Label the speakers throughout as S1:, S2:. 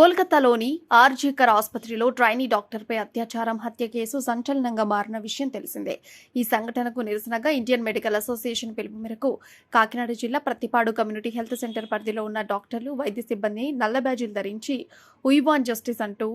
S1: కోల్కతాలోని ఆర్జీకర్ ఆసుపత్రిలో ట్రైనీ డాక్టర్పై అత్యాచారం హత్య కేసు సంచలనంగా మారిన విషయం తెలిసిందే. ఈ సంఘటనకు నిరసనగా ఇండియన్ మెడికల్ అసోసియేషన్ పిలుపు మేరకు కాకినాడ జిల్లా ప్రతిపాడు కమ్యూనిటీ హెల్త్ సెంటర్ పరిధిలో ఉన్న డాక్టర్లు వైద్య సిబ్బంది నల్ల బ్యాజీలు ధరించి ఉయివాన్ జస్టిస్ అంటూ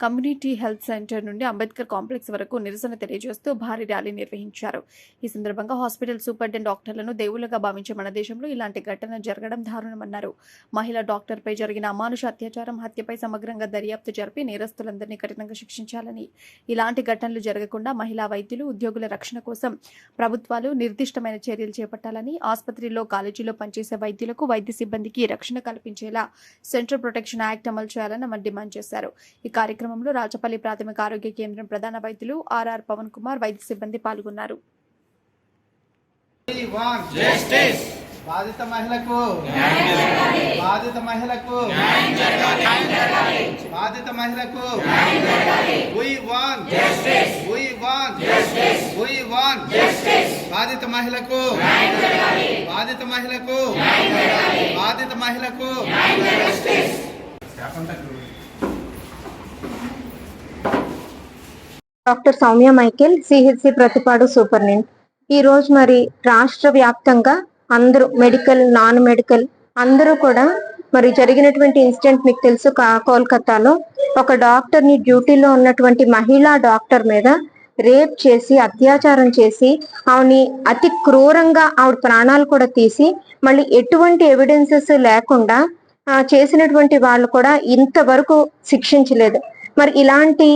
S1: కమ్యూనిటీ హెల్త్ సెంటర్ నుండి అంబేద్కర్ కాంప్లెక్స్ వరకు నిరసన తెలియజేస్తూ భారీ ర్యాలీ నిర్వహించారు. ఈ సందర్భంగా హాస్పిటల్ సూపరింటెండెంట్ డాక్టర్లను దేవుళ్ళుగా భావించే మన దేశంలో ఇలాంటి ఘటన జరగడం దారుణమన్నారు. మహిళా డాక్టర్పై జరిగిన అమానుష అత్యాచారం హత్యపై సమగ్రంగా దర్యాప్తు జరిపి నేరస్తులందరినీ కఠినంగా శిక్షించాలని. ఇలాంటి ఘటనలు జరగకుండా మహిళా వైద్యులు ఉద్యోగుల రక్షణ కోసం ప్రభుత్వాలు నిర్దిష్టమైన చర్యలు చేపట్టాలని ఆసుపత్రిలో కాలేజీలో పనిచేసే వైద్యులకు వైద్య సిబ్బందికి రక్షణ కల్పించేలా సెంట్రల్ ప్రొటెక్షన్ యాక్ట్ అమలు చేయాలని డిమాండ్ చేశారు. ఈ కార్యక్రమంలో రాచపల్లి ప్రాథమిక ఆరోగ్య కేంద్రం ప్రధాన వైద్యులు ఆర్ఆర్ పవన్ కుమార్ వైద్య సిబ్బంది పాల్గొన్నారు.
S2: బాధిత మహిళకు. బాధిత మహిళకు. బాధిత మహిళకు. బాధిత మహిళకు. బాధిత మహిళకు. బాధిత మహిళకు.
S3: Doctor Soumya Michael CHC Prathipadu superintendent ఈ రోజు మరి రాష్ట్ర వ్యాప్తంగా అందరూ మెడికల్ నాన్ మెడికల్ అందరూ కూడా మరి జరిగినటువంటి ఇన్సిడెంట్ మీకు తెలుసు కా- కోల్కతాలో. ఒక డాక్టర్ని డ్యూటీలో ఉన్నటువంటి మహిళా డాక్టర్ మీద రేప్ చేసి అత్యాచారం చేసి ఆవిని అతి క్రూరంగా ఆవిడ ప్రాణాలు కూడా తీసి మళ్ళీ ఎటువంటి ఎవిడెన్సెస్ లేకుండా చేసినటువంటి వాళ్ళు కూడా ఇంతవరకు శిక్షించలేదు. మరి ఇలాంటి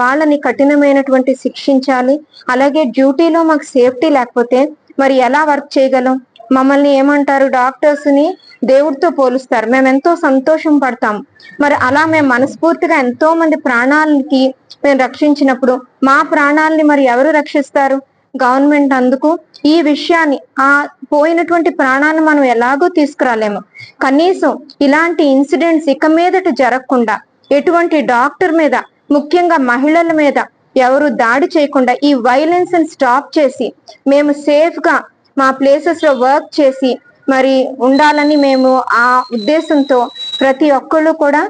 S3: వాళ్ళని కఠినమైనటువంటి శిక్షించాలి. అలాగే డ్యూటీలో మాకు సేఫ్టీ లేకపోతే మరి ఎలా వర్క్ చేయగలం? మమ్మల్ని ఏమంటారు? డాక్టర్స్ని దేవుడితో పోలుస్తారు. మేము ఎంతో సంతోషం పడతాం. మరి అలా మేము మనస్ఫూర్తిగా ఎంతో మంది ప్రాణాలకి మేము రక్షించినప్పుడు మా ప్రాణాలని మరి ఎవరు రక్షిస్తారు? గవర్నమెంట్ అందుకు ఈ విషయాన్ని ఆ పోయినటువంటి ప్రాణాన్ని మనం ఎలాగో తీసుకురాలేము. కనీసం ఇలాంటి ఇన్సిడెంట్స్ ఇక మీదట జరగకుండా ఎటువంటి డాక్టర్ మీద ముఖ్యంగా మహిళల మీద ఎవరు దాడి చేయకుండా ఈ వైలెన్స్ స్టాప్ చేసి మేము సేఫ్గా మా ప్లేసెస్లో వర్క్ చేసి మరి ఉండాలని మేము ఆ ఉద్దేశంతో ప్రతి ఒక్కళ్ళు కూడా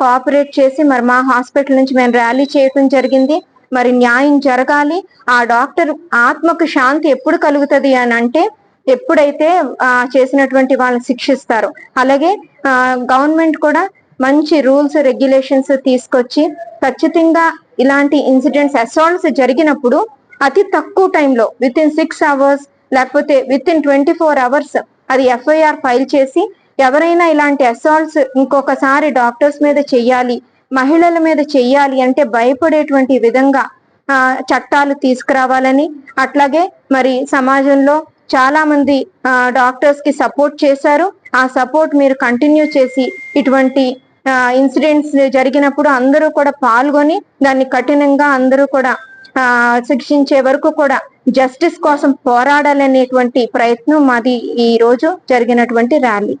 S3: కోఆపరేట్ చేసి మరి మా హాస్పిటల్ నుంచి మేము ర్యాలీ చేయటం జరిగింది. మరి న్యాయం జరగాలి. ఆ డాక్టర్ ఆత్మకు శాంతి ఎప్పుడు కలుగుతుంది అని అంటే ఎప్పుడైతే చేసినటువంటి వాళ్ళని శిక్షిస్తారు. అలాగే గవర్నమెంట్ కూడా మంచి రూల్స్ రెగ్యులేషన్స్ తీసుకొచ్చి ఖచ్చితంగా ఇలాంటి ఇన్సిడెంట్స్ అసాల్ట్స్ జరిగినప్పుడు అతి తక్కువ టైంలో విత్ ఇన్ సిక్స్ అవర్స్ లేకపోతే within twenty four hours అది ఎఫ్ఐఆర్ ఫైల్ చేసి ఎవరైనా ఇలాంటి అసాల్ట్స్ ఇంకొకసారి డాక్టర్స్ మీద చెయ్యాలి మహిళల మీద చెయ్యాలి అంటే భయపడేటువంటి విధంగా చట్టాలు తీసుకురావాలని అట్లాగే మరి సమాజంలో చాలా మంది డాక్టర్స్కి సపోర్ట్ చేశారు. ఆ సపోర్ట్ మీరు కంటిన్యూ చేసి ఇటువంటి ఇన్సిడెంట్స్ జరిగినప్పుడు అందరూ కూడా పాల్గొని దాన్ని కఠినంగా అందరూ కూడా ఆ, శిక్షించే వరకు కూడా జస్టిస్ కోసం పోరాడాలనేటువంటి ప్రయత్నం మాది ఈ రోజు జరిగినటువంటి ర్యాలీ